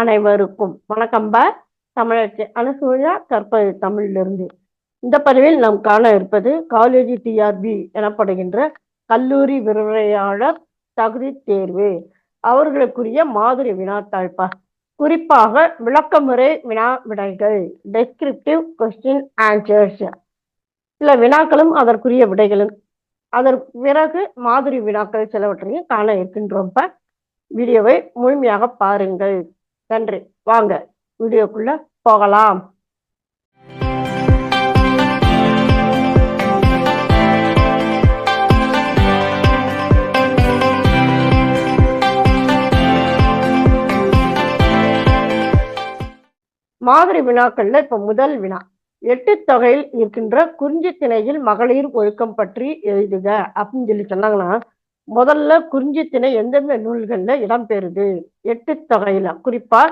அனைவருக்கும் வணக்கம்பா தமிழச்சி அனுசூயா கற்பது தமிழிலிருந்து. இந்த பதிவில் நாம் காண இருப்பது காலேஜ் டிஆர்பி எனப்படுகின்ற கல்லூரி விரிவுரையாளர் தகுதி தேர்வு. அவர்களுக்குரிய மாதிரி வினாத்தாழ்ப்பா குறிப்பாக விளக்கமுறை வினா விடைகள் டெஸ்கிரிப்டிவ் கொஸ்டின் ஆன்சர்ஸ் சில வினாக்களும் அதற்குரிய விடைகளும் அதற்கு பிறகு மாதிரி வினாக்கள் சிலவற்றையும் காண இருக்கின்றோம் வீடியோவை முழுமையாக பாருங்கள். நன்றி. வாங்க வீடியோக்குள்ள போகலாம். மாதிரி வினாக்கள்ல இப்ப முதல் வினா. எட்டு தொகையில் இருக்கின்ற குறிஞ்சி திணையில் மகளிர் ஒழுக்கம் பற்றி எழுதுக அப்படின்னு சொல்லி சொன்னாங்கன்னா முதல்ல குறிஞ்சி திணை எந்தெந்த நூல்கள்ல இடம்பெறுது? எட்டு தொகையில. குறிப்பா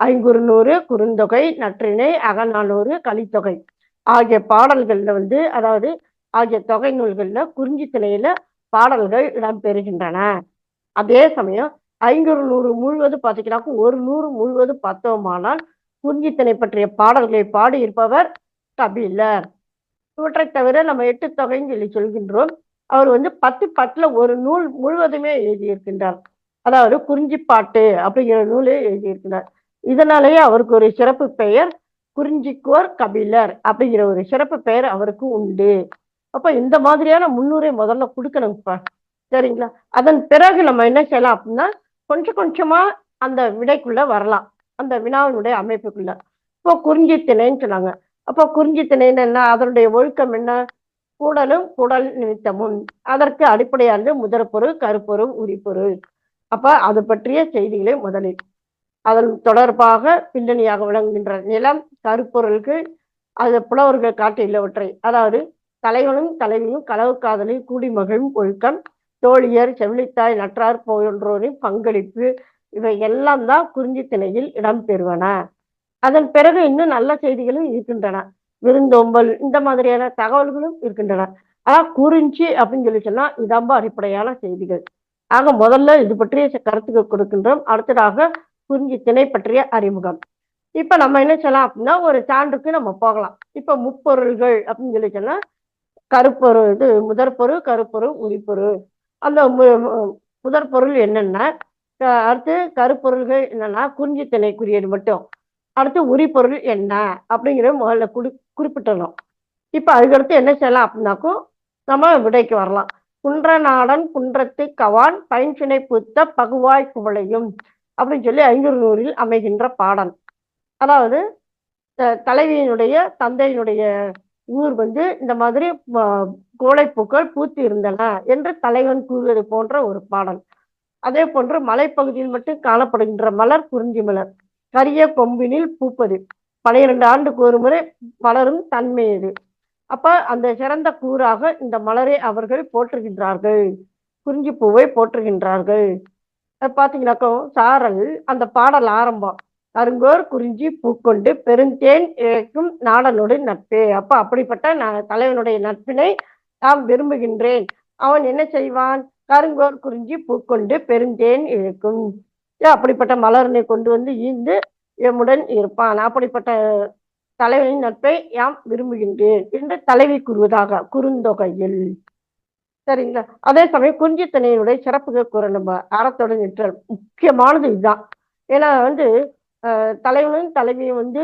ஐங்குறுநூறு குறுந்தொகை நற்றிணை அகநானூறு கலித்தொகை ஆகிய பாடல்கள்ல வந்து அதாவது ஆகிய தொகை நூல்கள்ல குறிஞ்சி திணையில பாடல்கள் இடம்பெறுகின்றன. அதே சமயம் ஐங்குறு நூறு முழுவது பார்த்தீங்கன்னாக்கும் ஒரு நூறு முழுவது பார்த்தோமானால் குறிஞ்சி திணை பற்றிய பாடல்களை பாடியிருப்பவர் கபிலர். இவற்றை தவிர நம்ம எட்டு தொகைன்னு சொல்லி சொல்கின்றோம். அவர் வந்து பத்து பத்துல ஒரு நூல் முழுவதுமே எழுதியிருக்கின்றார். அதாவது குறிஞ்சிப்பாட்டு அப்படிங்கிற நூலே எழுதியிருக்கிறார் இதனாலேயே அவருக்கு ஒரு சிறப்பு பெயர் குறிஞ்சிக்கோர் கபிலர் அப்படிங்கிற ஒரு சிறப்பு பெயர் அவருக்கு உண்டு. அப்ப இந்த மாதிரியான முன்னுரை முதல்ல கொடுக்கணும்ப்பா சரிங்களா? அதன் பிறகு நம்ம என்ன செய்யலாம் அப்படின்னா கொஞ்சம் கொஞ்சமா அந்த விடைக்குள்ள வரலாம். அந்த வினாவினுடைய அமைப்புக்குள்ள. இப்போ குறிஞ்சி திணைன்னு சொன்னாங்க. அப்போ குறிஞ்சி திணைன்னு என்ன? அதனுடைய ஒழுக்கம் என்ன? கூடலும் குடல் நிமித்தமும் அதற்கு அடிப்படையானது முதற்பொருள் கருப்பொரு உரிப்பொருள் அப்ப அது பற்றிய செய்திகளை முதலில். அதன் தொடர்பாக பின்னணியாக விளங்குகின்ற நிலம் கருப்பொருளுக்கு அது புலவர்கள் காட்டியுள்ளவற்றை அதாவது தலைவனும் தலைவியும் களவு காதலி கூடி மகிழும் ஒழுக்கம் தோழியர் செவிலித்தாய் நற்றார் போன்றோரின் பங்களிப்பு இவை எல்லாம் தான் குறிஞ்சி திணையில் இடம்பெறுவன அதன் பிறகு இன்னும் நல்ல செய்திகளும் இருக்கின்றன. விருந்தோம்பல் இந்த மாதிரியான தகவல்களும் இருக்கின்றன. ஆனால் குறிஞ்சி அப்படின்னு சொல்லி சொன்னா இதாம்ப அடிப்படையான செய்திகள். ஆக முதல்ல இது பற்றிய கருத்துக்கள் கொடுக்கின்றோம். அடுத்ததாக குறிஞ்சி திணை பற்றிய அறிமுகம். இப்ப நம்ம என்ன சொல்லலாம் அப்படின்னா ஒரு சான்றுக்கு நம்ம போகலாம். இப்ப முப்பொருள்கள் அப்படின்னு சொல்லி சொன்னா கருப்பொரு இது முதற்பொரு கருப்பொரு உரிப்பொரு. அந்த முதற்பொருள் என்னென்ன அடுத்து கருப்பொருள்கள் என்னன்னா குறிஞ்சி திணைக்குரியது மட்டும். அடுத்து உரிப்பொருள் என்ன அப்படிங்கிறத முதல்ல குடி குறிப்பிட்டணும். இப்போ அதுக்கடுத்து என்ன செய்யலாம் அப்படின்னாக்கும் நம்ம விடைக்கு வரலாம். குன்றநாடன் குன்றத்து கவான் பைன்சினை புத்த பகுவாய் குவளையும் அப்படின்னு சொல்லி ஐநூறு நூறில் அமைகின்ற பாடல். அதாவது தலைவியினுடைய தந்தையினுடைய ஊர் வந்து இந்த மாதிரி கோழைப்பூக்கள் பூத்து இருந்தன என்று தலைவன் கூறுவது போன்ற ஒரு பாடல். அதே போன்று மலைப்பகுதியில் மட்டும் காணப்படுகின்ற மலர் குறிஞ்சி மலர். கரிய கொம்பினில் பூப்பது. பனிரெண்டு ஆண்டுக்கு ஒரு முறை மலரும் தன்மை இது. அப்ப அந்த சிறந்த கூறாக இந்த மலரை அவர்கள் போற்றுகின்றார்கள். குறிஞ்சி பூவை போற்றுகின்றார்கள். பாத்தீங்கன்னாக்கோ சாரல் அந்த பாடல் ஆரம்பம். அருங்கோர் குறிஞ்சி பூக்கொண்டு பெருந்தேன் இழைக்கும் நாடனுடைய நட்பே அப்ப அப்படிப்பட்ட நான் தலைவனுடைய நட்பினை நாம் விரும்புகின்றேன். அவன் என்ன செய்வான்? கருங்கோர் குறிஞ்சி பூக்கொண்டு பெருந்தேன் இழுக்கும் அப்படிப்பட்ட மலர்னை கொண்டு வந்து ஈந்து எம்முடன் இருப்பான். அப்படிப்பட்ட தலைவனின் நட்பை யாம் விரும்புகின்றேன் என்று தலைவி கூறுவதாக குறுந்தொகையில். சரிங்களா? அதே சமயம் குஞ்சித்தனையினுடைய சிறப்புகள் கூற நம்ம அறத்தோட நிற்றல் முக்கியமானது இதுதான். ஏன்னா வந்து தலைவனும் தலைவியும் வந்து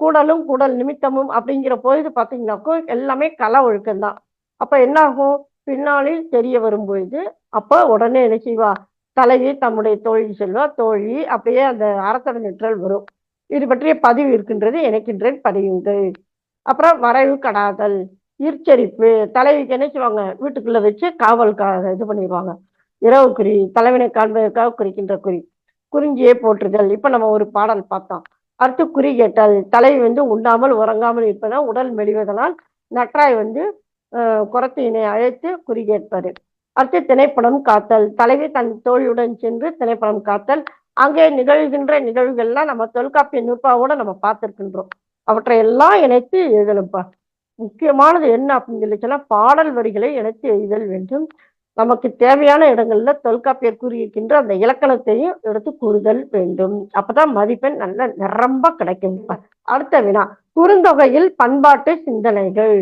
கூடலும் கூடல் நிமித்தமும் அப்படிங்கிற பொழுது பார்த்தீங்கன்னாக்கோ எல்லாமே கல ஒழுக்கம்தான். அப்போ என்ன ஆகும் பின்னாளில் தெரிய வரும்பொழுது அப்போ உடனே என்ன செய்வா? தலைவி தம்முடைய தோழி செல்வா தோழி அப்படியே அந்த அறத்தட நிற்றல் வரும். இது பற்றிய பதிவு இருக்கின்றது எனக்கின்றேன் பதிவுங்கள் அப்புறம் வரைவு கடாதல் ஈர்ச்சரிப்பு தலைவிக்கு என்ன செய்வாங்க வீட்டுக்குள்ள வச்சு காவல்காக இது பண்ணிடுவாங்க. இரவு குறி தலைவனை காண்பதற்காக குறிக்கின்ற குறி. குறிஞ்சியே போற்றுதல் இப்ப நம்ம ஒரு பாடல் பார்த்தோம். அடுத்து குறி கேட்டால் தலைவி வந்து உண்ணாமல் உறங்காமல் இருப்பதால் உடல் மெலிவதனால் நற்றாய் வந்து குரத்தினை அழைத்து குறி கேட்பாரு அடுத்து திரைப்படம் காத்தல். தலைவி தன் தோழியுடன் சென்று திரைப்படம் காத்தல். அங்கே நிகழ்கின்ற நிகழ்வுகள்லாம் நம்ம தொல்காப்பிய நூற்பாவோட நம்ம பார்த்துருக்கின்றோம். அவற்றை எல்லாம் இணைத்து எழுதணும்ப்பா முக்கியமானது என்ன அப்படின்னு சொல்லி சொன்னா பாடல் வரிகளை இணைத்து எழுதல் வேண்டும். நமக்கு தேவையான இடங்கள்ல தொல்காப்பியர் கூறியிருக்கின்ற அந்த இலக்கணத்தையும் எடுத்து கூறுதல் வேண்டும். அப்பதான் மதிப்பெண் நல்ல நிரம்ப கிடைக்கும் அடுத்த வினா குறுந்தொகையில் பண்பாட்டு சிந்தனைகள்.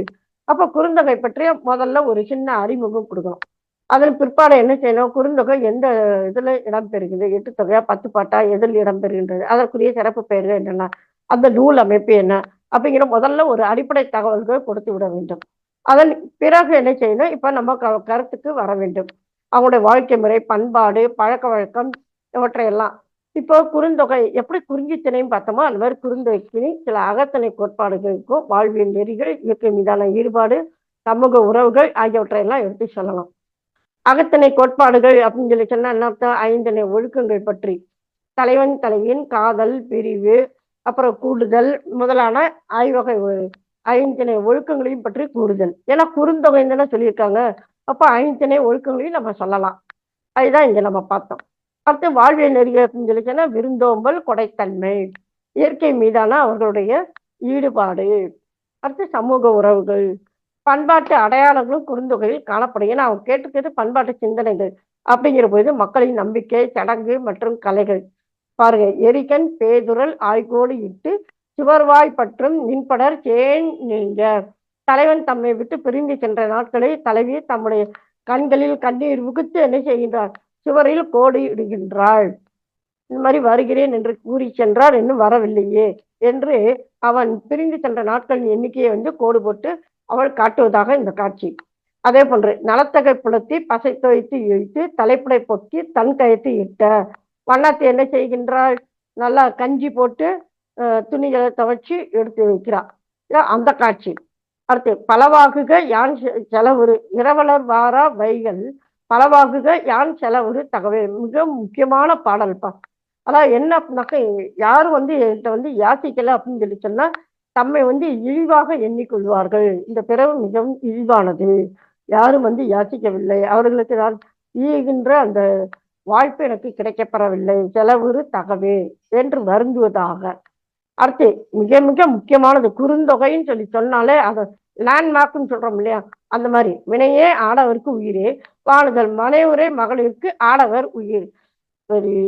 அப்ப குறுந்தொகை பற்றிய முதல்ல ஒரு சின்ன அறிமுகம் கொடுக்கணும். அதன் பிற்பாடு என்ன செய்யணும்? குறுந்தொகை எந்த இதில் இடம்பெறுகிறது? எட்டு தொகையா பத்து பாட்டா எதில் இடம்பெறுகின்றது? அதற்குரிய சிறப்பு பெயர்கள் என்னென்ன? அந்த நூல் அமைப்பு என்ன? அப்படிங்கிற முதல்ல ஒரு அடிப்படை தகவல்கள் கொடுத்து விட வேண்டும். அதன் பிறகு என்ன செய்யணும்? இப்போ நம்ம க கருத்துக்கு வர வேண்டும். அவங்களுடைய வாழ்க்கை முறை பண்பாடு பழக்க வழக்கம் இவற்றையெல்லாம். இப்போ குறுந்தொகை எப்படி குறிஞ்சித்திணையும் பார்த்தோமோ அந்த மாதிரி குறுந்தொகைக்கு சில அகத்தனை கோட்பாடுகளுக்கும் வாழ்வியல் நெறிகள் இயற்கை மீதான ஈடுபாடு சமூக உறவுகள் ஆகியவற்றையெல்லாம் எடுத்து சொல்லலாம். அகத்தனை கோட்பாடுகள் அப்படின்னு சொல்லி சொன்னா என்ன அர்த்தம்? ஐந்தனை ஒழுக்கங்கள் பற்றி. தலைவன் தலைவியின் காதல் பிரிவு அப்புறம் கூடுதல் முதலான ஆய்வகை ஒ- ஒழுக்கங்களையும் பற்றி கூடுதல் ஏன்னா குறுந்தொகை தானே சொல்லியிருக்காங்க. அப்போ ஐந்திணை ஒழுக்கங்களையும் நம்ம சொல்லலாம். அதுதான் இங்க நம்ம பார்த்தோம். அடுத்து வாழ்வியல் நெறிகள் அப்படின்னு சொல்லி சொன்னா விருந்தோம்பல் கொடைத்தன்மை இயற்கை மீதான அவர்களுடைய ஈடுபாடு. அடுத்து சமூக உறவுகள் பண்பாட்டு அடையாளங்களும் குறுந்தொகையில் காணப்படும். அவங்க கேட்டுக்கிறது பண்பாட்டு சிந்தனைகள் அப்படிங்கிற போது மக்களின் நம்பிக்கை சடங்கு மற்றும் கலைகள். பாருங்க எரிகன் பேதுரல் ஆய்கோடு இட்டு சுவர்வாய் பற்றும் நின்படர் சேன் நீங்க தலைவன் தம்மை விட்டு பிரிந்து சென்ற நாட்களை தலைவி தம்முடைய கண்களில் கண்ணீர் உகுத்து என்ன செய்கின்றார் சுவரில் கோடு இடுகின்றாள். இந்த மாதிரி வருகிறேன் என்று கூறி சென்றார் இன்னும் வரவில்லையே என்று அவன் பிரிந்து சென்ற நாட்களின் எண்ணிக்கையை வந்து கோடு போட்டு அவள் காட்டுவதாக இந்த காட்சி. அதே போன்று நலத்தகை புலத்தி பசை துவைத்து இழுத்து தலைப்புடை பொக்கி தன் கயத்து இட்ட. வண்ணத்தை என்ன செய்கின்றாள்? நல்லா கஞ்சி போட்டு அஹ், துணிகளை துவைச்சு எடுத்து வைக்கிறாள். அந்த காட்சி. அடுத்து பலவாகுக யான் செ- செலவுறு இரவலர் வாரா வைகள். பலவாகுக யான் செலவுறு தகவல் மிக முக்கியமான பாடல்பா. அதான் என்ன அப்படின்னாக்க யாரும் வந்து என்கிட்ட வந்து யாசிக்கல அப்படின்னு சொல்லி சொன்னா தம்மை வந்து இழிவாக எண்ணிக்கொள்வார்கள். இந்த பிறவு மிகவும் இழிவானது. யாரும் வந்து யாசிக்கவில்லை. அவர்களுக்கு நான் ஈகின்ற அந்த வாய்ப்பு எனக்கு கிடைக்கப்பெறவில்லை. செலவுறு தகவே என்று வருந்துவதாக. அடுத்து மிக மிக முக்கியமானது குறுந்தொகைன்னு சொல்லி சொன்னாலே அதை லேண்ட்மார்க்னு சொல்றோம் இல்லையா? அந்த மாதிரி. வினையே ஆடவருக்கு உயிரே வாழுதல் மனைவரே மகளிருக்கு ஆடவர் உயிர்.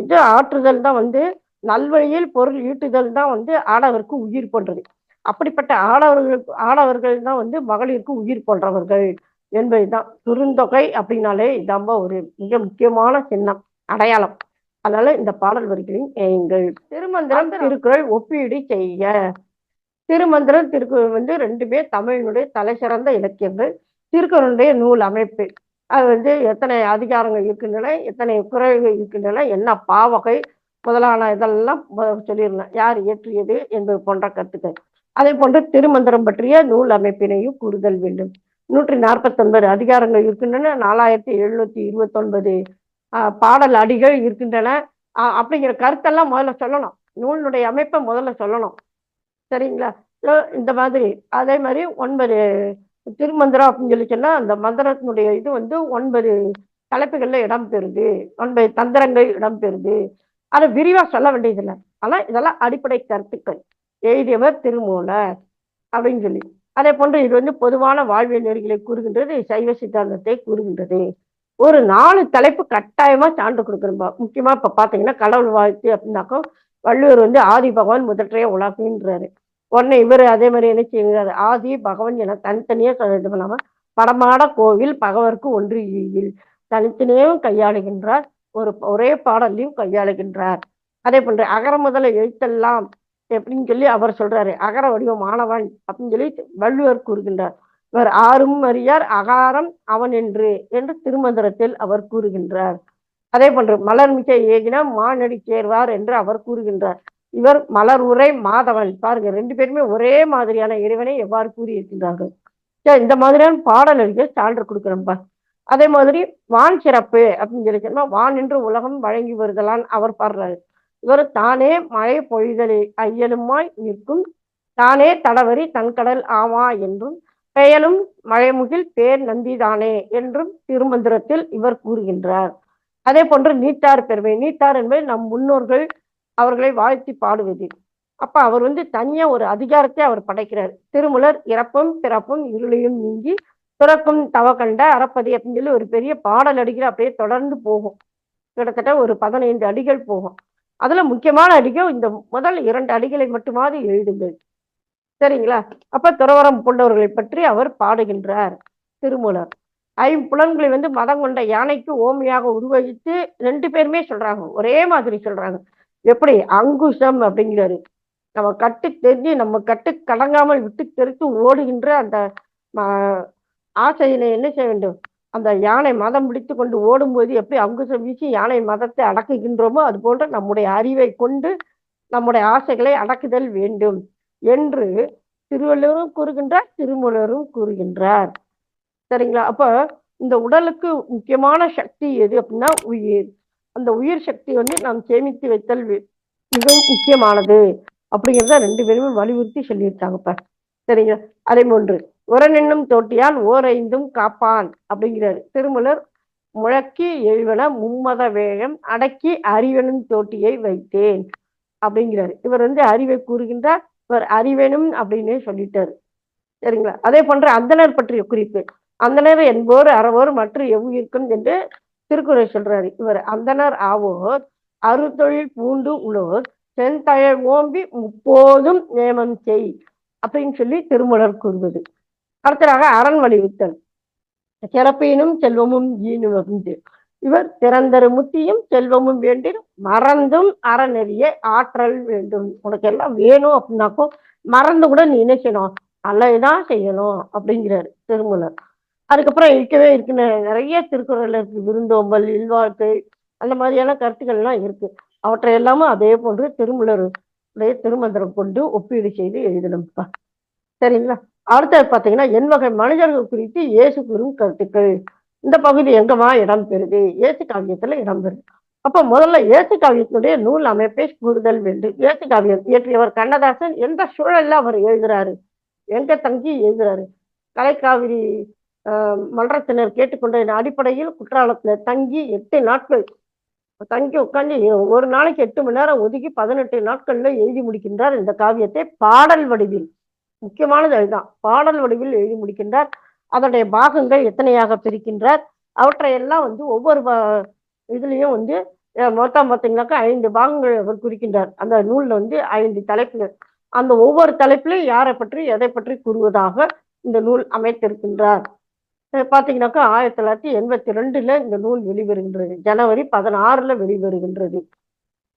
இது ஆற்றுதல் தான் வந்து நல்வழியில் பொருள் ஈட்டுதல் தான் வந்து ஆடவருக்கு உயிர் போன்றது. அப்படிப்பட்ட ஆடவர்களுக்கு ஆடவர்கள் தான் வந்து மகளிருக்கு உயிர் போன்றவர்கள் என்பதுதான். குறுந்தொகை அப்படின்னாலே இதாம்ப ஒரு மிக முக்கியமான சின்னம் அடையாளம். அதனால இந்த பாடல் வரிகளின் எங்கள் திருமந்திரம் திருக்குறள் ஒப்பீடு செய்ய திருமந்திரம் திருக்குறள் வந்து ரெண்டுமே தமிழினுடைய தலைசிறந்த இலக்கியங்கள் திருக்குறளுடைய நூல் அமைப்பு. அது வந்து எத்தனை அதிகாரங்கள் இருக்கின்றன எத்தனை குறள்கள் இருக்கின்றன என்ன பாவகை முதலான இதெல்லாம் சொல்லியிருந்தேன். யார் இயற்றியது என்பது போன்ற கருத்துக்கள். அதே போன்று திருமந்திரம் பற்றிய நூல் அமைப்பினையும் கூறுதல் வேண்டும். நூற்றி நாற்பத்தொன்பது அதிகாரங்கள் இருக்கின்றன நாலாயிரத்தி எழுநூத்தி இருபத்தொன்பது பாடல் அடிகள் இருக்கின்றன. அப்படிங்கிற கருத்தெல்லாம் முதல்ல சொல்லணும். நூலினுடைய அமைப்பை முதல்ல சொல்லணும். சரிங்களா? இந்த மாதிரி. அதே மாதிரி ஒன்பது திருமந்திரம் அப்படின்னு சொல்லி சொன்னா அந்த மந்திரத்தினுடைய இது வந்து ஒன்பது தலைப்புகள்ல இடம்பெறுது. ஒன்பது தந்திரங்கள் இடம்பெறுது. அதை விரிவா சொல்ல வேண்டியதில்லை. ஆனா இதெல்லாம் அடிப்படை கருத்துக்கள். எழுதியவர் திருமூலர் அப்படின்னு சொல்லி. அதே போன்று இது வந்து பொதுவான வாழ்வியல் நெறிகளை கூறுகின்றது சைவ சித்தாந்தத்தை கூறுகின்றது. ஒரு நாலு தலைப்பு கட்டாயமா சான்று கொடுக்குறோம் முக்கியமா இப்ப பாத்தீங்கன்னா கடவுள் வாழ்த்து அப்படின்னாக்கா வள்ளுவர் வந்து ஆதி பகவான் முதற்றைய உலகின்றாரு. உடனே இவர் அதே மாதிரி என்ன செய்கிறாரு? ஆதி பகவான் என தனித்தனியே சொல்ல இது பண்ணாம படமாட கோவில் பகவருக்கு ஒன்று ஈவில் தனித்தனியும் கையாளுகின்றார். ஒரு ஒரே பாடலையும் கையாளுகின்றார். அதே போன்று அகர முதல எழுத்தெல்லாம் எப்படின்னு சொல்லி அவர் சொல்றாரு. அகர வடிவமானவன் அப்படின்னு சொல்லி வள்ளுவர் கூறுகின்றார். இவர் ஆறும் அறியார் அகாரம் அவன் என்று என்று திருமந்திரத்தில் அவர் கூறுகின்றார். அதே போன்று மலர் மிக்க ஏகினம் மானடி சேர்வார் என்று அவர் கூறுகின்றார். இவர் மலர் உரை மாதவன். பாருங்க ரெண்டு பேருமே ஒரே மாதிரியான இறைவனை எவ்வாறு கூறியிருக்கின்றார்கள்? சரி, இந்த மாதிரியான பாடல்களுக்கு சான்று கொடுக்குறோம்ப்பா அதே மாதிரி வான் சிறப்பு அப்படின்னு சொல்லி சொன்னா வான் என்று உலகம் வழங்கி வருதலான் அவர் பாடுறாரு. இவர் தானே மழை பொழிதலே ஐயலுமாய் நிற்கும். தானே தடவரி தன்கடல் ஆமா என்றும் பெயலும் மழைமுகில் பேர் நந்திதானே என்றும் திருமந்திரத்தில் இவர் கூறுகின்றார். அதே போன்று நீத்தார் பெருமை நீத்தார் என்பது நம் முன்னோர்கள் அவர்களை வாழ்த்தி பாடுவது அப்ப அவர் வந்து தனியா ஒரு அதிகாரத்தை அவர் படைக்கிறார். திருமுலர் இறப்பும் பிறப்பும் இருளையும் நீங்கி பிறக்கும் கண்ட அறப்பதி அப்படின்னு சொல்லி ஒரு பெரிய பாடல் அடிக்கிற அப்படியே தொடர்ந்து போகும். கிட்டத்தட்ட ஒரு பதினைந்து அடிகள் போகும். அதுல முக்கியமான அடிகள் இந்த முதல் இரண்டு அடிகளை மட்டுமாவது எழுதுங்கள். சரிங்களா? அப்ப துறவரம் கொண்டவர்களை பற்றி அவர் பாடுகின்றார் திருமூலர். ஐம்புலன்களை வந்து மதம் கொண்ட யானைக்கு ஓமையாக உருவகித்து ரெண்டு பேருமே சொல்றாங்க. ஒரே மாதிரி சொல்றாங்க. எப்படி? அங்குஷம் அப்படிங்கிறாரு. நம்ம கட்டு தெரிஞ்சு நம்ம கட்டு கடங்காமல் விட்டு தெரித்து ஓடுகின்ற அந்த ஆசையினை என்ன செய்ய வேண்டும்? அந்த யானை மதம் பிடித்து கொண்டு ஓடும்போது எப்படி அங்குசம் வீசி யானை மதத்தை அடக்குகின்றோமோ அது போன்ற நம்முடைய அறிவை கொண்டு நம்முடைய ஆசைகளை அடக்குதல் வேண்டும் என்று திருவள்ளுவரும் கூறுகின்றார் திருமூலரும் கூறுகின்றார். சரிங்களா? அப்போ இந்த உடலுக்கு முக்கியமான சக்தி எது அப்படின்னா உயிர். அந்த உயிர் சக்தி வந்து நாம் சேமித்து வைத்தல் மிகவும் முக்கியமானது. அப்படிங்கிறத ரெண்டு பேருமே வலியுறுத்தி சொல்லியிருக்காங்கப்பா. சரிங்களா? அதே போன்று உரனென்னும் தோட்டியால் ஓர் ஐந்தும் காப்பான் அப்படிங்கிறாரு. திருமலர் முழக்கி எழுவன மும்மத வேகம் அடக்கி அறிவெனும் தோட்டியை வைத்தேன் அப்படிங்கிறாரு. இவர் வந்து அறிவை கூறுகின்றார். இவர் அறிவேனும் அப்படின்னே சொல்லிட்டாரு. சரிங்களா? அதே போன்ற அந்தனர் பற்றிய குறிப்பு. அந்தனர் என்போர் அறவோர் மற்ற எவ்வுயிர்க்கும் என்று திருக்குறள் சொல்றாரு. இவர் அந்தனர் ஆவோர் அறுதொழில் பூண்டு உழோர் செந்தழல் ஓம்பி முப்போதும் நேமம் செய் அப்படின்னு சொல்லி திருமலர் கூறுவது. அடுத்ததாக அரண் வலியுறுத்தல் சிறப்பினும் செல்வமும் ஈனும் இவர் திறந்தரு முத்தியும் செல்வமும் வேண்டும் மறந்தும் அறநெறிய ஆற்றல் வேண்டும். உனக்கு எல்லாம் வேணும் அப்படின்னாக்கோ மறந்து கூட நீ என்ன செய்யணும்? நல்லதுதான் செய்யணும் அப்படிங்கிறாரு திருமூலர். அதுக்கப்புறம் இருக்கவே இருக்குன்னு நிறைய திருக்குறள் இருக்கு. விருந்தோம்பல் இல்வாழ்க்கை அந்த மாதிரியான கருத்துக்கள்லாம் இருக்கு. அவற்றை எல்லாமும் அதே போன்று திருமூலர் திருமந்திரம் கொண்டு ஒப்பீடு செய்து எழுதணும்ப்பா சரிங்களா? அடுத்தது பார்த்தீங்கன்னா என் வகை மனிதர்கள் குறித்து இயேசு கூறும் கருத்துக்கள். இந்த பகுதி எங்கம்மா இடம் பெறுது? இயேசு காவியத்துல இடம் பெறுது. அப்போ முதல்ல இயேசு காவியத்தினுடைய நூல் அமைப்பை கூறுதல் வேண்டும். இயேசு காவியம் இயற்றியவர் கண்ணதாசன் எந்த சூழல்ல அவர் எழுதுறாரு. எங்க தங்கி எழுதுறாரு? கலைக்காவிரி ஆஹ், மன்றத்தினர் கேட்டுக்கொண்டதின் அடிப்படையில் குற்றாலத்துல தங்கி எட்டு நாட்கள் தங்கி உட்காந்து ஒரு நாளைக்கு எட்டு மணி நேரம் ஒதுக்கி பதினெட்டு நாட்கள்ல எழுதி முடிக்கின்றார் இந்த காவியத்தை பாடல் வடிவில். முக்கியமானது அதுதான். பாடல் வடிவில் எழுதி முடிக்கின்றார். அதனுடைய பாகங்கள் எத்தனையாக பிரிக்கின்றார்? அவற்றையெல்லாம் வந்து ஒவ்வொரு இதுலேயும் இதுலயும் வந்து மொத்தம் பார்த்தீங்கன்னாக்கா ஐந்து பாகங்கள் அவர் குறிக்கின்றார். அந்த நூலில் வந்து ஐந்து தலைப்புகள். அந்த ஒவ்வொரு தலைப்பிலையும் யாரை பற்றி எதை பற்றி கூறுவதாக இந்த நூல் அமைத்திருக்கின்றார். பார்த்தீங்கன்னாக்கா ஆயிரத்தி தொள்ளாயிரத்தி எண்பத்தி ரெண்டுல இந்த நூல் வெளிவருகின்றது. ஜனவரி பதினாறுல வெளிவருகின்றது.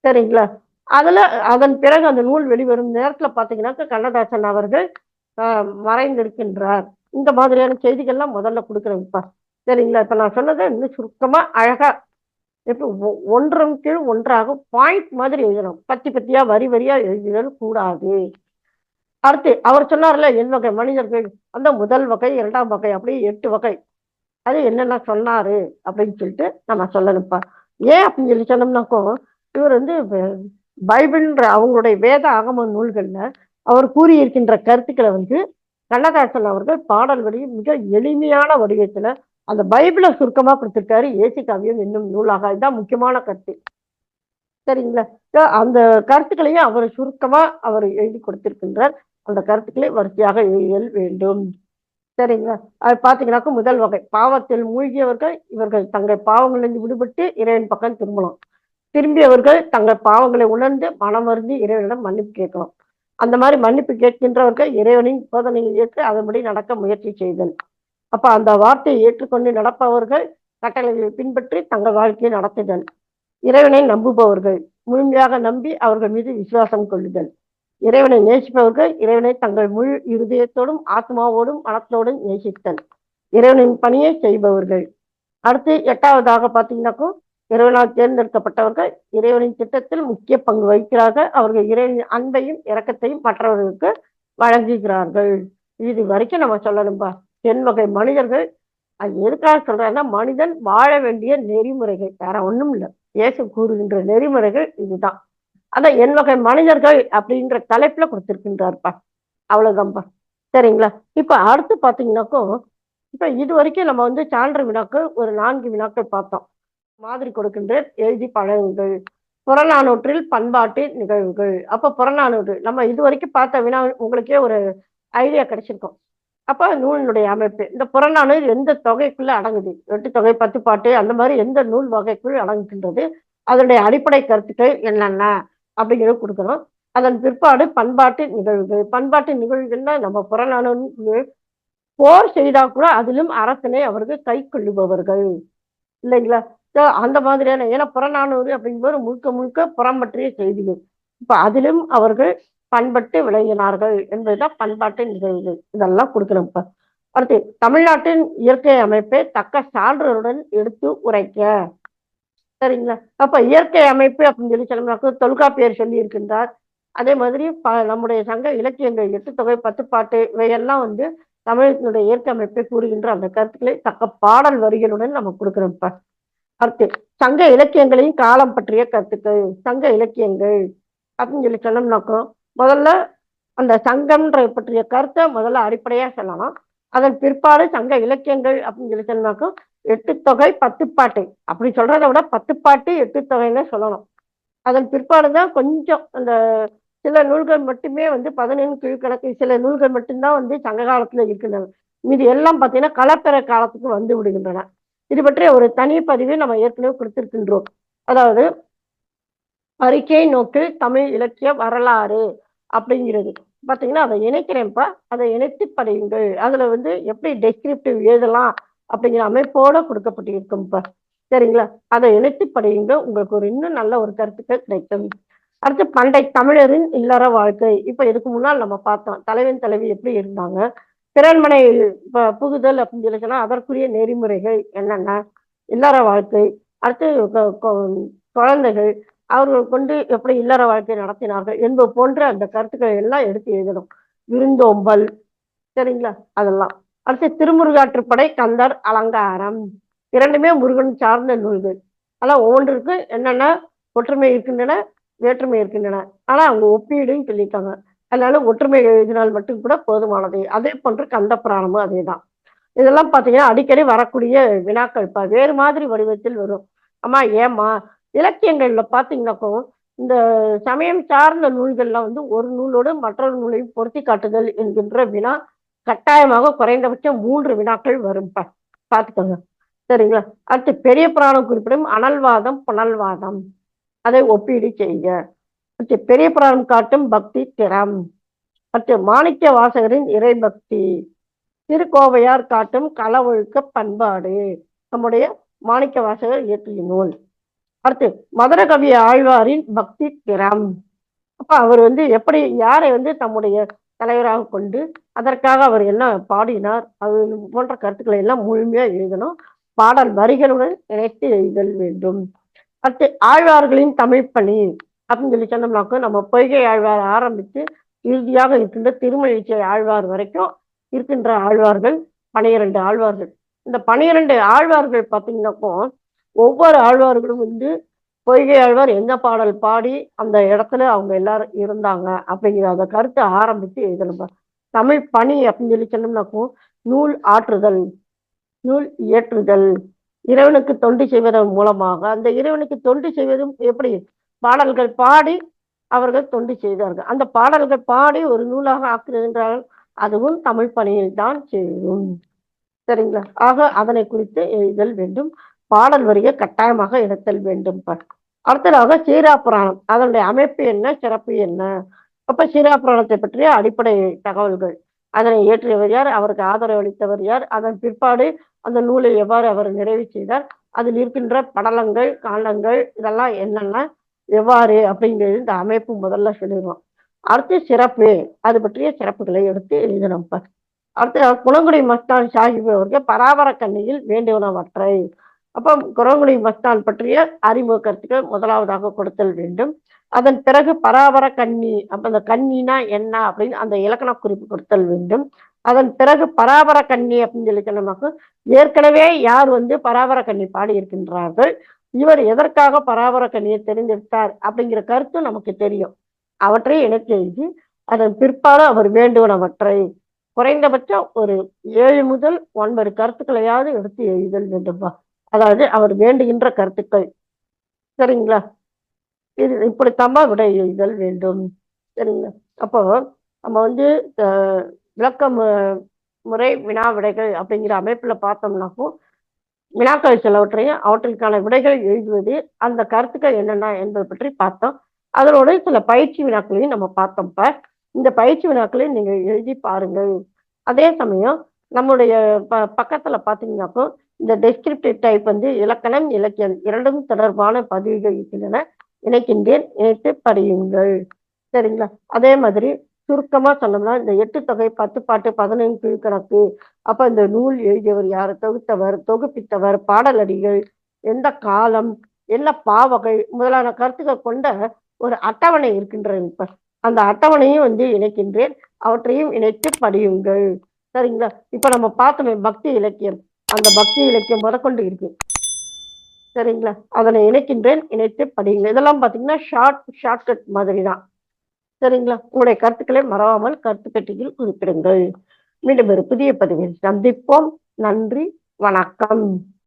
சரிங்களா? அதில் அதன் பிறகு அந்த நூல் வெளிவரும் நேரத்தில் பார்த்தீங்கன்னாக்கா கண்ணதாசன் அவர்கள் மறைந்திருக்கின்றார். இந்த மாதிரியான செய்திகள்லாம் முதல்ல கொடுக்குறேன்ப்பா சரிங்களா? இப்போ நான் சொன்னதை இன்னும் சுருக்கமாக அழகா இப்போ ஒ- கீழ் ஒன்றாக பாயிண்ட் மாதிரி எழுதணும். பத்தி பத்தியா வரி வரியா எழுதிடல் கூடாது. அடுத்து அவர் சொன்னார்ல என் வகை மனிதர்கள் அந்த முதல் வகை இரண்டாம் வகை அப்படியே எட்டு வகை. அது என்னென்ன சொன்னாரு? அப்படின்னு சொல்லிட்டு நம்ம சொல்லணும்ப்பா. ஏன் அப்படின்னு சொல்லி சொன்னோம்னாக்கோ இவர் வந்து பைபிள்ன்ற அவங்களுடைய வேத ஆகம நூல்கள்ல அவர் கூறியிருக்கின்ற கருத்துக்களை வந்து கண்ணதாசன் அவர்கள் பாடல் வடி மிக எளிமையான வடிவத்துல அந்த பைபிளை சுருக்கமா கொடுத்துருக்காரு. ஏசி காவியம் என்னும் நூலாக. இதுதான் முக்கியமான கருத்து. சரிங்களா? அந்த கருத்துக்களையும் அவர் சுருக்கமா அவர் எழுதி கொடுத்திருக்கின்றார். அந்த கருத்துக்களை வரிசையாக எழுதல் வேண்டும். சரிங்களா? அது பார்த்தீங்கன்னாக்கா முதல் வகை. பாவத்தில் மூழ்கியவர்கள் இவர்கள் தங்கள் பாவங்களிலிருந்து விடுபட்டு இறைவன் பக்கம் திரும்பலாம். திரும்பியவர்கள் தங்கள் பாவங்களை உணர்ந்து மனம் வருந்தி இறைவனிடம் மன்னிப்பு கேட்கணும். அந்த மாதிரி மன்னிப்பு கேட்கின்றவர்கள் இறைவனின் போதனையை ஏற்று அதன்படி நடக்க முயற்சி செய்தல். அப்ப அந்த வார்த்தையை ஏற்றுக்கொண்டு நடப்பவர்கள் கட்டளைகளை பின்பற்றி தங்கள் வாழ்க்கையை நடத்துதல். இறைவனை நம்புபவர்கள் முழுமையாக நம்பி அவர்கள் மீது விசுவாசம் கொள்ளுதல். இறைவனை நேசிப்பவர்கள் இறைவனை தங்கள் முழு இருதயத்தோடும் ஆத்மாவோடும் மனத்தோடும் நேசித்தல். இறைவனின் பணியை செய்பவர்கள். அடுத்து எட்டாவதாக பார்த்தீங்கன்னாக்கும் இறைவனால் தேர்ந்தெடுக்கப்பட்டவர்கள் இறைவனின் திட்டத்தில் முக்கிய பங்கு வகிக்கிறார்கள். அவர்கள் இறைவனின் அன்பையும் இரக்கத்தையும் மற்றவர்களுக்கு வழங்குகிறார்கள். இது வரைக்கும் நம்ம சொல்லணும்பா. தென் வகை மனிதர்கள் அது எதுக்காக சொல்றாங்கன்னா மனிதன் வாழ வேண்டிய நெறிமுறைகள். வேற ஒண்ணும் இல்லை. இயேசு கூறுகின்ற நெறிமுறைகள் இதுதான். அதான் என் வகை மனிதர்கள் அப்படின்ற தலைப்புல கொடுத்திருக்கின்றார்ப்பா. அவ்வளவுதான்ப்பா சரிங்களா? இப்ப அடுத்து பாத்தீங்கன்னாக்கும் இப்ப இது வரைக்கும் நம்ம வந்து சான்று வினாக்கள் ஒரு நான்கு வினாக்கள் பார்த்தோம். மாதிரி கொடுக்கின்ற எழுதி பழகுங்கள். புறநானூற்றில் பண்பாட்டு நிகழ்வுகள். அப்ப புறநானூறு நம்ம இது வரைக்கும் பார்த்த வினா உங்களுக்கே ஒரு ஐடியா கிடைச்சிருக்கும். அப்ப நூலினுடைய அமைப்பு இந்த புறநானூறு எந்த தொகைக்குள்ள அடங்குது? எட்டு தொகை பத்து பாட்டு அந்த மாதிரி எந்த நூல் வகைக்குள் அடங்குகின்றது? அதனுடைய அடிப்படை கருத்துக்கள் என்னென்ன? அப்படிங்கிறத கொடுக்கணும் அதன் பிற்பாடு பண்பாட்டு நிகழ்வுகள். பண்பாட்டு நிகழ்வுகள்னா நம்ம புறநானூறு போர் செய்தா கூட அதிலும் அரசனை அவர்கள் கை கொள்ளுபவர்கள் இல்லைங்களா? So, அந்த மாதிரியான ஏன்னா புறநானூறு அப்படிங்கும்போது முழுக்க முழுக்க புறம் பற்றிய செய்திகள். இப்ப அதிலும் அவர்கள் பண்பட்டு விளங்கினார்கள் என்பதுதான் பண்பாட்டு நிகழ்வுகள். இதெல்லாம் கொடுக்கணும் இப்போ. அடுத்து தமிழ்நாட்டின் இயற்கை அமைப்பை தக்க சான்றுகளுடன் எடுத்து உரைக்க. சரிங்களா? அப்ப இயற்கை அமைப்பு அப்படின்னு சொல்லி சொன்னோம்னாக்க தொல்காப்பியர் சொல்லி இருக்கின்றார் அதே மாதிரி ப நம்முடைய சங்க இலக்கியங்கள் எட்டு தொகை பத்துப்பாட்டு இவையெல்லாம் வந்து தமிழத்தினுடைய இயற்கை அமைப்பை கூறுகின்ற அந்த கருத்துக்களை தக்க பாடல் வரிகளுடன் நம்ம கொடுக்குறோம் இப்போ. அடுத்து சங்க இலக்கியங்களையும் காலம் பற்றிய கருத்துக்கள். சங்க இலக்கியங்கள் அப்படின்னு சொல்லி சொன்னோம்னாக்கோ முதல்ல அந்த சங்கம்ன்ற பற்றிய கருத்தை முதல்ல அடிப்படையா சொல்லலாம் அதன் பிற்பாடு சங்க இலக்கியங்கள் அப்படின்னு சொல்லி சொன்னாக்கோ எட்டு தொகை பத்து பாட்டு. அப்படி சொல்றதை விட பத்து பாட்டு எட்டு தொகைன்னு சொல்லணும். அதன் பிற்பாடு தான் கொஞ்சம் அந்த சில நூல்கள் மட்டுமே வந்து பதினெண் கீழ்கணக்கு சில நூல்கள் மட்டும்தான் வந்து சங்க காலத்துல இருக்கின்றன. மீதி எல்லாம் பார்த்தீங்கன்னா கலப்பெற காலத்துக்கு வந்து விடுகின்றன. இது பற்றிய ஒரு தனி பதிவு நம்ம ஏற்கனவே கொடுத்திருக்கின்றோம். அதாவது அறிக்கை நோக்கில் தமிழ் இலக்கிய வரலாறு அப்படிங்கிறது. பார்த்தீங்கன்னா அதை இணைக்கிறேன்ப்பா. அதை இணைத்து படியுங்கள். அதுல வந்து எப்படி டெஸ்கிரிப்டிவ் எழுதலாம் அப்படிங்கிற அமைப்போட கொடுக்கப்பட்டிருக்கும்ப்பா. சரிங்களா? அதை இணைத்து படியுங்க உங்களுக்கு ஒரு இன்னும் நல்ல ஒரு கருத்துக்கள் கிடைக்கும். அடுத்து பண்டை தமிழரின் இல்லற வாழ்க்கை. இப்ப இதுக்கு முன்னால் நம்ம பார்த்தோம். தலைவன் தலைவி எப்படி இருந்தாங்க? திறன்மனை இப்போ புகுதல் அப்படின்னு சொல்லி சொன்னா அதற்குரிய நெறிமுறைகள் என்னென்ன இல்லற வாழ்க்கை அடுத்து குழந்தைகள் அவர்கள் கொண்டு எப்படி இல்லற வாழ்க்கை நடத்தினார்கள் என்பது போன்ற அந்த கருத்துக்களை எல்லாம் எடுத்து எழுதணும். விருந்தோம்பல் சரிங்களா? அதெல்லாம். அடுத்து திருமுருகாற்றுப்படை கந்தர் அலங்காரம். இரண்டுமே முருகன் சார்ந்த நூல்கள். ஆனால் ஒவ்வொன்றுக்கு என்னென்ன ஒற்றுமை இருக்கின்றன வேற்றுமை இருக்கின்றன. ஆனா அவங்க ஒப்பீடுன்னு சொல்லியிருக்காங்க. அதனால ஒற்றுமை எழுதினால் மட்டும் கூட போதுமானது. அதே போன்று கந்த புராணமும் அதே தான் இதெல்லாம் பார்த்தீங்கன்னா அடிக்கடி வரக்கூடிய வினாக்கள். இப்போ வேறு மாதிரி வடிவத்தில் வரும். அம்மா ஏம்மா? இலக்கியங்களில் பார்த்தீங்கன்னாக்கும் இந்த சமயம் சார்ந்த நூல்கள்லாம் வந்து ஒரு நூலோடு மற்றொரு நூலையும் பொருத்தி காட்டுதல் என்கின்ற வினா கட்டாயமாக குறைந்தபட்சம் மூன்று வினாக்கள் வரும். பார்த்துக்கோங்க சரிங்களா? அடுத்து பெரிய புராணம் குறிப்பிடும் அனல்வாதம் புனல்வாதம். அதை ஒப்பீடு செய்க. அடுத்து பெரிய புராணம் காட்டும் பக்தி திறம். அடுத்து மாணிக்க வாசகரின் இறை பக்தி. திருக்கோவையார் காட்டும் கள ஒழுக்க பண்பாடு. நம்முடைய மாணிக்க வாசகர் இயற்றிய நூல். அடுத்து மதுர கவி ஆழ்வாரின் பக்தி திறம். அப்ப அவர் வந்து எப்படி யாரை வந்து தம்முடைய தலைவராக கொண்டு அதற்காக அவர் என்ன பாடினார் அது போன்ற கருத்துக்களை எல்லாம் முழுமையா எழுதணும். பாடல் வரிகளுடன் இணைத்து எழுதல் வேண்டும். அடுத்து ஆழ்வார்களின் தமிழ் பணி அப்படின்னு சொல்லி சொன்னோம்னாக்க நம்ம பொய்கை ஆழ்வார் ஆரம்பித்து இறுதியாக இருக்கின்ற திருமழிச்சை ஆழ்வார் வரைக்கும் இருக்கின்ற ஆழ்வார்கள் பனிரெண்டு ஆழ்வார்கள். இந்த பனிரெண்டு ஆழ்வார்கள் பார்த்தீங்கன்னாக்கோ ஒவ்வொரு ஆழ்வார்களும் வந்து பொய்கை ஆழ்வார் எந்த பாடல் பாடி அந்த இடத்துல அவங்க எல்லாரும் இருந்தாங்க அப்படிங்கிற அந்த கருத்தை ஆரம்பித்து எழுதணும். தமிழ் பணி அப்படின்னு சொல்லி சொன்னோம்னாக்கோ நூல் ஆற்றுதல் நூல் இயற்றுதல் இறைவனுக்கு தொண்டு செய்வதன் மூலமாக அந்த இறைவனுக்கு தொண்டு செய்வதும் எப்படி பாடல்கள் பாடி அவர்கள் தொண்டு செய்தார்கள். அந்த பாடல்கள் பாடி ஒரு நூலாக ஆக்குறது என்றால் அதுவும் தமிழ் பணியில் தான் செய்யும் சரிங்களா? ஆக அதனை குறித்து எழுதல் வேண்டும். பாடல் வரியை கட்டாயமாக எடுத்தல் வேண்டும். அடுத்ததாக சீரா புராணம் அதனுடைய அமைப்பு என்ன? சிறப்பு என்ன? அப்ப சீரா புராணத்தை பற்றிய அடிப்படை தகவல்கள். அதனை இயற்றியவர் யார்? அவருக்கு ஆதரவு அளித்தவர் யார்? அதன் பிற்பாடு அந்த நூலை எவ்வாறு அவர் நிறைவு செய்தார்? அதில் இருக்கின்ற படலங்கள் காண்டங்கள் இதெல்லாம் என்னென்ன எவ்வாறு அப்படிங்கிறது இந்த அமைப்பு முதல்ல சொல்லிடுவோம் அடுத்து சிறப்பு அது பற்றிய சிறப்புகளை எடுத்து எழுதணும். அடுத்து குணங்குடி மஸ்தான் சாஹிப் அவர்கள் பராபர கண்ணியில் வேண்டுவனவற்றை. அப்போ குரங்குடி மஸ்தான் பற்றிய அறிமுக கருத்துக்கள் முதலாவதாக கொடுத்தல் வேண்டும். அதன் பிறகு பராபர கன்னி அப்ப அந்த கன்னினா என்ன அப்படின்னு அந்த இலக்கண குறிப்பு கொடுத்தல் வேண்டும். அதன் பிறகு பராபர கன்னி அப்படின்னு சொல்லி சொன்னோம்னாக்க ஏற்கனவே யார் வந்து பராபர கன்னி பாடி இருக்கின்றார்கள் இவர் எதற்காக பராபர கண்ணியை தெரிந்தெடுத்தார் அப்படிங்கிற கருத்து நமக்கு தெரியும். அவற்றை இணைத்து எழுதி அதன் பிற்பாடு அவர் வேண்டுவனவற்றை குறைந்தபட்சம் ஒரு ஏழு முதல் ஒன்பது கருத்துக்களையாவது எடுத்து எழுதல் வேண்டும்பா அதாவது அவர் வேண்டுகின்ற கருத்துக்கள். சரிங்களா? இது இப்படித்தாம்பா விடை எழுதல் வேண்டும். சரிங்களா? அப்போ நம்ம வந்து விளக்க முறை வினா விடைகள் அப்படிங்கிற அமைப்புல பார்த்தோம்னாக்கும் வினாக்கள் சிலவற்றையும் அவற்றிற்கான விடைகள் எழுதுவது அந்த கருத்துக்கள் என்னென்ன என்பதை பற்றி பார்த்தோம். அதனோட சில பயிற்சி வினாக்களையும் நம்ம பார்த்தோம்ப்ப இந்த பயிற்சி வினாக்களையும் நீங்க எழுதி பாருங்கள். அதே சமயம் நம்முடைய ப பக்கத்துல பாத்தீங்கன்னாக்கும் இந்த டெஸ்கிரிப்டிவ் டைப் வந்து இலக்கணம் இலக்கியம் இரண்டும் தொடர்பான பதிவுகள் இருக்கின்றன. இணைக்கின்றேன் இணைத்து படியுங்கள். சரிங்களா? அதே மாதிரி சுருக்கமா சொன்னோம்னா இந்த எட்டு தொகை பத்து பாட்டு பதினைந்து கீழ்கணக்கு அப்ப இந்த நூல் எழுதியவர் யார்? தொகுத்தவர் தொகுப்பித்தவர் பாடலடிகள் எந்த காலம் என்ன பாவகை முதலான கருத்துக்கள் கொண்ட ஒரு அட்டவணை இருக்கின்றது இப்ப. அந்த அட்டவணையும் வந்து இணைக்கின்றேன். அவற்றையும் இணைத்து படியுங்கள். சரிங்களா? இப்ப நம்ம பார்த்தோமே பக்தி இலக்கியம். அந்த பக்தி இலக்கியம் முதற்கொண்டு இருக்கு. சரிங்களா? அதனை இணைக்கின்றேன் இணைத்து படியுங்கள். இதெல்லாம் பாத்தீங்கன்னா ஷார்ட் ஷார்ட்கட் மாதிரி தான் சரிங்களா? உங்களுடைய கருத்துக்களை மறவாமல் கருத்து பெட்டியில் குறிப்பிடுங்கள். மீண்டும் ஒரு புதிய பதிவில் சந்திப்போம். நன்றி. வணக்கம்.